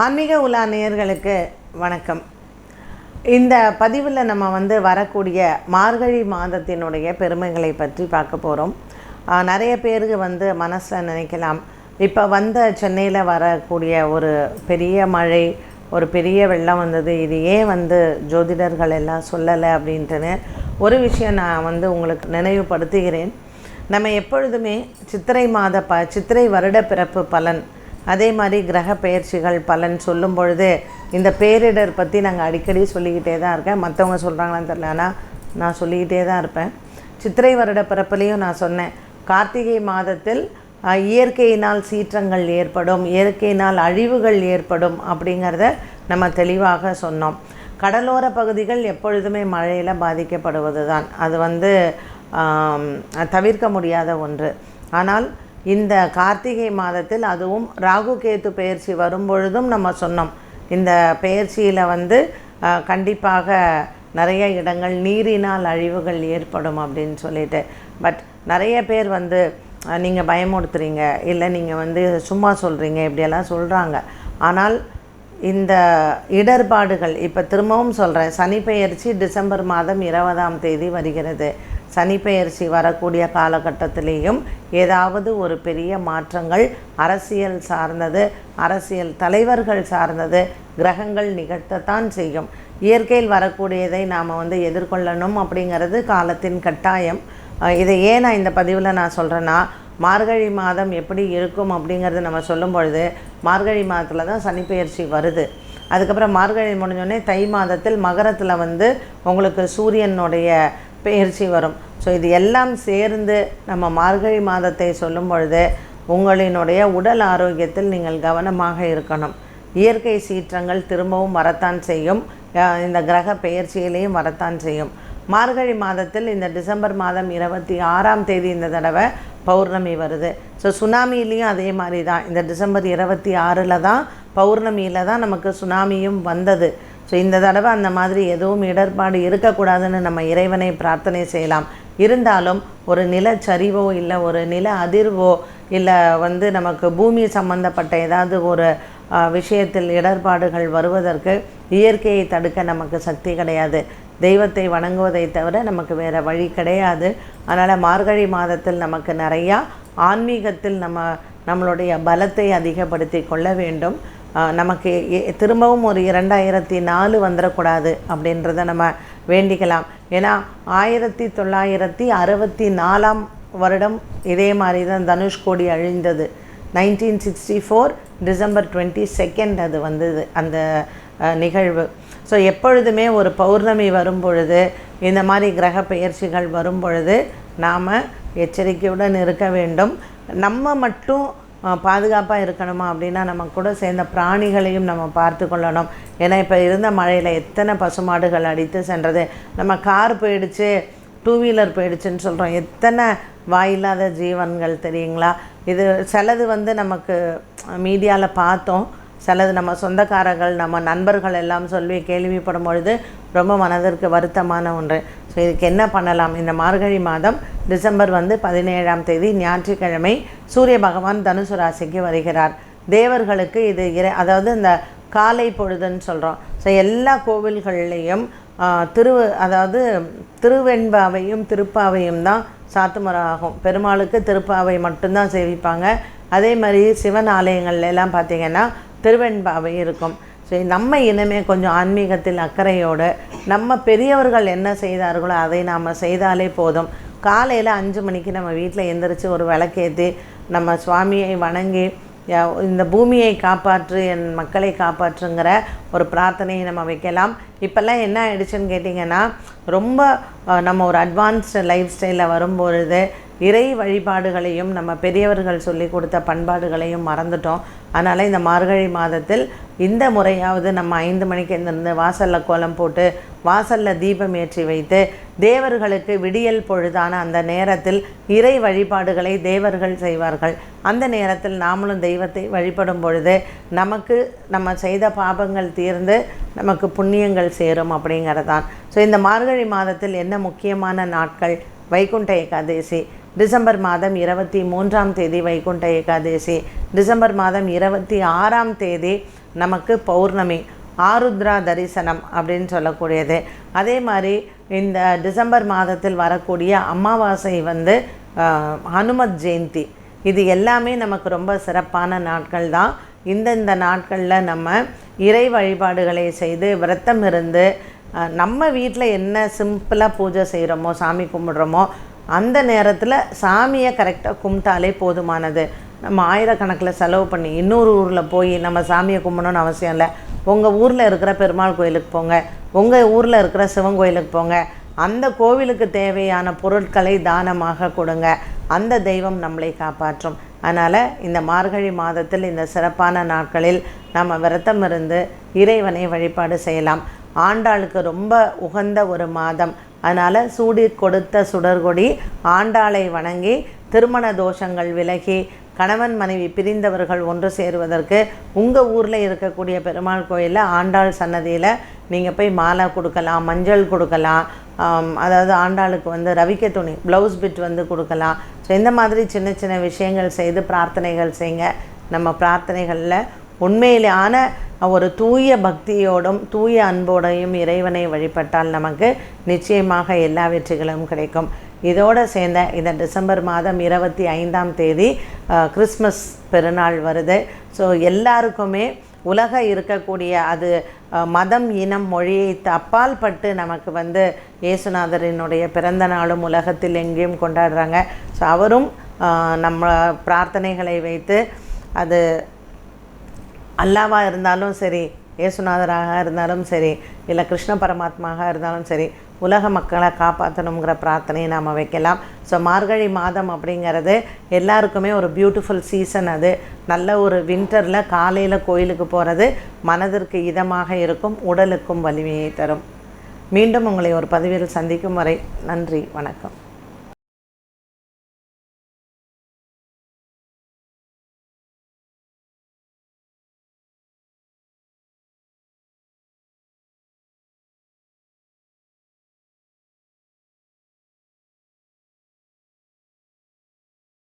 ஆன்மீக உலா நேயர்களுக்கு வணக்கம். இந்த பதிவில் நம்ம வந்து வரக்கூடிய மார்கழி மாதத்தினுடைய பெருமைகளை பற்றி பார்க்க போகிறோம் நிறைய பேருக்கு வந்து மனசில் நினைக்கலாம். இப்போ வந்த சென்னையில் வரக்கூடிய ஒரு பெரிய மழை ஒரு பெரிய வெள்ளம் வந்தது. இது ஏன் வந்து ஜோதிடர்கள் எல்லாம் சொல்லலை அப்படின்ட்டுன்னு ஒரு விஷயம் நான் வந்து உங்களுக்கு நினைவுபடுத்துகிறேன். நம்ம எப்பொழுதுமே சித்திரை மாத ப சித்திரை வருட பிறப்பு பலன் அதே மாதிரி கிரக பெயர்ச்சிகள் பலன் சொல்லும் பொழுது இந்த பேரிடர் பற்றி நாங்கள் அடிக்கடி சொல்லிக்கிட்டே தான் இருக்கேன். மற்றவங்க சொல்கிறாங்களான்னு தெரியல. ஆனால் நான் சொல்லிக்கிட்டே தான் இருப்பேன். சித்திரை வருட பிறப்புலேயும் நான் சொன்னேன். கார்த்திகை மாதத்தில் இயற்கையினால் சீற்றங்கள் ஏற்படும் இயற்கையினால் அழிவுகள் ஏற்படும் அப்படிங்கிறத நம்ம தெளிவாக சொன்னோம். கடலோர பகுதிகள் எப்பொழுதுமே மழையில் பாதிக்கப்படுவது தான் அது வந்து தவிர்க்க முடியாத ஒன்று. ஆனால் இந்த கார்த்திகை மாதத்தில் அதுவும் ராகு கேத்து பெயர்ச்சி வரும்பொழுதும் நம்ம சொன்னோம். இந்த பெயர்ச்சியில் வந்து கண்டிப்பாக நிறைய இடங்கள் நீரினால் அழிவுகள் ஏற்படும் அப்படின்னு சொல்லிட்டு. பட் நிறைய பேர் வந்து நீங்கள் பயமுறுத்துறீங்க. இல்லை நீங்கள் வந்து சும்மா சொல்கிறீங்க இப்படியெல்லாம் சொல்கிறாங்க ஆனால் இந்த இடர்பாடுகள் இப்போ திரும்பவும் சொல்கிறேன் சனிப்பெயர்ச்சி டிசம்பர் மாதம் இருபதாம் தேதி வருகிறது. சனிப்பெயர்ச்சி வரக்கூடிய காலகட்டத்திலேயும் ஏதாவது ஒரு பெரிய மாற்றங்கள் அரசியல் சார்ந்தது அரசியல் தலைவர்கள் சார்ந்தது கிரகங்கள் நிகழ்த்தத்தான் செய்யும். இயற்கையில் வரக்கூடியதை நாம் வந்து எதிர்கொள்ளணும் அப்படிங்கிறது காலத்தின் கட்டாயம். இதை ஏன் நான் இந்த பதிவில் நான் சொல்கிறேன்னா மார்கழி மாதம் எப்படி இருக்கும் அப்படிங்கிறது நம்ம சொல்லும் பொழுது மார்கழி மாதத்தில் தான் சனிப்பெயர்ச்சி வருது. அதுக்கப்புறம் மார்கழி முடிஞ்சோடனே தை மாதத்தில் மகரத்தில் வந்து உங்களுக்கு சூரியனுடைய பெயர்ச்சி வரும். ஸோ இது எல்லாம் சேர்ந்து நம்ம மார்கழி மாதத்தை சொல்லும் பொழுது உங்களினுடைய உடல் ஆரோக்கியத்தில் நீங்கள் கவனமாக இருக்கணும். இயற்கை சீற்றங்கள் திரும்பவும் வரத்தான் செய்யும். இந்த கிரக பெயர்ச்சியிலையும் வரத்தான் செய்யும். மார்கழி மாதத்தில் இந்த டிசம்பர் மாதம் இருபத்தி ஆறாம் தேதி இந்த தடவை பௌர்ணமி வருது. ஸோ சுனாமியிலையும் அதே மாதிரி தான். இந்த டிசம்பர் இருபத்தி ஆறில் தான் பௌர்ணமியில் தான் நமக்கு சுனாமியும் வந்தது. ஸோ இந்த தடவை அந்த மாதிரி எதுவும் இடர்பாடு இருக்கக்கூடாதுன்னு நம்ம இறைவனை பிரார்த்தனை செய்யலாம். இருந்தாலும் ஒரு நிலச்சரிவோ இல்லை ஒரு நில அதிர்வோ இல்லை வந்து நமக்கு பூமி சம்பந்தப்பட்ட ஏதாவது ஒரு விஷயத்தில் இடர்பாடுகள் வருவதற்கு இயற்கையை தடுக்க நமக்கு சக்தி கிடையாது. தெய்வத்தை வணங்குவதை தவிர நமக்கு வேறு வழி கிடையாது. அதனால் மார்கழி மாதத்தில் நமக்கு நிறையா ஆன்மீகத்தில் நம்ம நம்மளுடைய பலத்தை அதிகப்படுத்தி கொள்ள வேண்டும். நமக்கு திரும்பவும் ஒரு இரண்டாயிரத்தி நாலு வந்துடக்கூடாது அப்படின்றத நம்ம வேண்டிக்கலாம். ஏன்னா ஆயிரத்தி தொள்ளாயிரத்தி அறுபத்தி நாலாம் வருடம் இதே மாதிரி தான் தனுஷ்கோடி அழிந்தது. Nineteen sixty four December twenty second அது வந்தது அந்த நிகழ்வு. ஸோ எப்பொழுதுமே ஒரு பௌர்ணமி வரும் பொழுது இந்த மாதிரி கிரக பெயர்ச்சிகள் வரும் பொழுது நாம் எச்சரிக்கையுடன் இருக்க வேண்டும். நம்ம மட்டும் பாதுகாப்பாக இருக்கணுமா அப்படின்னா நம்ம கூட சேர்ந்த பிராணிகளையும் நம்ம பார்த்து கொள்ளணும். ஏன்னா இப்போ இருந்த மழையில் எத்தனை பசுமாடுகள் அடித்து சென்றது. நம்ம கார் போயிடுச்சு டூ வீலர் போயிடுச்சுன்னு சொல்கிறோம் எத்தனை வாயில்லாத ஜீவன்கள் தெரியுங்களா? இது சிலது வந்து நமக்கு மீடியாவில் பார்த்தோம். சிலது நம்ம சொந்தக்காரர்கள் நம்ம நண்பர்கள் எல்லாம் சொல்லி கேள்விப்படும் பொழுது ரொம்ப மனதிற்கு வருத்தமான ஒன்று. ஸோ இதுக்கு என்ன பண்ணலாம்? இந்த மார்கழி மாதம் டிசம்பர் வந்து பதினேழாம் தேதி ஞாயிற்றுக்கிழமை சூரிய பகவான் தனுசு ராசிக்கு வருகிறார். தேவர்களுக்கு இது இறை அதாவது இந்த காலை பொழுதுன்னு சொல்கிறோம் ஸோ எல்லா கோவில்கள்லேயும் திரு அதாவது திருவெண்பாவையும் திருப்பாவையும் தான் சாத்துமரம் ஆகும். பெருமாளுக்கு திருப்பாவை மட்டும்தான் சேவிப்பாங்க. அதே மாதிரி சிவன் ஆலயங்கள்ல எல்லாம் பார்த்திங்கன்னா திருவெண்பாவை இருக்கும். ஸோ நம்ம இனமே கொஞ்சம் ஆன்மீகத்தில் அக்கறையோடு நம்ம பெரியவர்கள் என்ன செய்தார்களோ அதை நாம் செய்தாலே போதும். காலையில் அஞ்சு மணிக்கு நம்ம வீட்டில் எந்திரிச்சு ஒரு விளக்கேற்றி நம்ம சுவாமியை வணங்கி இந்த பூமியை காப்பாற்று என் மக்களை காப்பாற்றுங்கிற ஒரு பிரார்த்தனையை நம்ம வைக்கலாம். இப்போல்லாம் என்ன ஆயிடுச்சுன்னு கேட்டிங்கன்னா ரொம்ப நம்ம ஒரு அட்வான்ஸ்டு லைஃப் ஸ்டைலில் வரும்பொழுது இறை வழிபாடுகளையும் நம்ம பெரியவர்கள் சொல்லி கொடுத்த பண்பாடுகளையும் மறந்துட்டோம். அதனால் இந்த மார்கழி மாதத்தில் இந்த முறையாவது நம்ம ஐந்து மணிக்கு இருந்து வாசலில் கோலம் போட்டு வாசலில் தீபம் ஏற்றி வைத்து தேவர்களுக்கு விடியல் பொழுதான அந்த நேரத்தில் இறை வழிபாடுகளை தேவர்கள் செய்வார்கள். அந்த நேரத்தில் நாமளும் தெய்வத்தை வழிபடும் பொழுது நமக்கு நம்ம செய்த பாபங்கள் தீர்ந்து நமக்கு புண்ணியங்கள் சேரும் அப்படிங்கிறதான் ஸோ இந்த மார்கழி மாதத்தில் என்ன முக்கியமான நாட்கள்? வைகுண்ட ஏகாதேசி. டிசம்பர் மாதம் இருபத்தி மூன்றாம் தேதி வைகுண்ட ஏகாதேசி. டிசம்பர் மாதம் இருபத்தி ஆறாம் தேதி நமக்கு பௌர்ணமி ஆருத்ரா தரிசனம் அப்படின்னு சொல்லக்கூடியது. அதே மாதிரி இந்த டிசம்பர் மாதத்தில் வரக்கூடிய அமாவாசை வந்து ஹனுமத் ஜெயந்தி. இது எல்லாமே நமக்கு ரொம்ப சிறப்பான நாட்கள் தான். இந்தந்த நாட்களில் நம்ம இறை வழிபாடுகளை செய்து விரத்தம் இருந்து நம்ம வீட்டில் என்ன சிம்பிளாக பூஜை செய்கிறோமோ சாமி கும்பிட்றோமோ அந்த நேரத்தில் சாமியை கரெக்டாக கும்பிட்டாலே போதுமானது. நம்ம ஆயிரக்கணக்கில் செலவு பண்ணி இன்னொரு ஊரில் போய் நம்ம சாமியை கும்பிடணும்னு அவசியம் இல்லை. உங்கள் ஊரில் இருக்கிற பெருமாள் கோயிலுக்கு போங்க. உங்கள் ஊரில் இருக்கிற சிவன் கோயிலுக்கு போங்க. அந்த கோவிலுக்கு தேவையான பொருட்களை தானமாக கொடுங்க. அந்த தெய்வம் நம்மளை காப்பாற்றும். அதனால் இந்த மார்கழி மாதத்தில் இந்த சிறப்பான நாட்களில் நம்ம விரதம் இருந்து இறைவனை வழிபாடு செய்யலாம். ஆண்டாளுக்கு ரொம்ப உகந்த ஒரு மாதம். அதனால் சூடி கொடுத்த சுடர்கொடி ஆண்டாளை வணங்கி திருமண தோஷங்கள் விலகி கணவன் மனைவி பிரிந்தவர்கள் ஒன்று சேருவதற்கு உங்கள் ஊரில் இருக்கக்கூடிய பெருமாள் கோயிலில் ஆண்டாள் சன்னதியில் நீங்கள் போய் மாலை கொடுக்கலாம் மஞ்சள் கொடுக்கலாம் அதாவது ஆண்டாளுக்கு வந்து ரவிக்க துணி ப்ளவுஸ் பிட் வந்து கொடுக்கலாம். ஸோ இந்த மாதிரி சின்ன சின்ன விஷயங்கள் செய்து பிரார்த்தனைகள் செய்யுங்க நம்ம பிரார்த்தனைகளில் உண்மையிலான ஒரு தூய பக்தியோடும் தூய அன்போடையும் இறைவனை வழிபட்டால் நமக்கு நிச்சயமாக எல்லா வெற்றிகளும் கிடைக்கும். இதோடு சேர்ந்த இந்த டிசம்பர் மாதம் இருபத்தி ஐந்தாம் தேதி கிறிஸ்மஸ் பெருநாள் வருது. ஸோ எல்லாருக்குமே உலக இருக்கக்கூடிய அது மதம் இனம் மொழியை அப்பால் பட்டு நமக்கு வந்து இயேசுநாதரினுடைய பிறந்த நாளும் உலகத்தில் எங்கேயும் கொண்டாடுறாங்க. ஸோ அவரும் நம்ம பிரார்த்தனைகளை வைத்து அது அல்லாவாக இருந்தாலும் சரி இயேசுநாதராக இருந்தாலும் சரி இல்லை கிருஷ்ண பரமாத்மாக இருந்தாலும் சரி உலக மக்களை காப்பாற்றணுங்கிற பிரார்த்தனையை நாம் வைக்கலாம். ஸோ மார்கழி மாதம் அப்படிங்கிறது எல்லாருக்குமே ஒரு பியூட்டிஃபுல் சீசன் அது. நல்ல ஒரு வின்டரில் காலையில் கோயிலுக்கு போகிறது மனதிற்கு இதமாக இருக்கும் உடலுக்கும் வலிமையை தரும். மீண்டும் உங்களை ஒரு பதிவில் சந்திக்கும் வரை நன்றி வணக்கம்.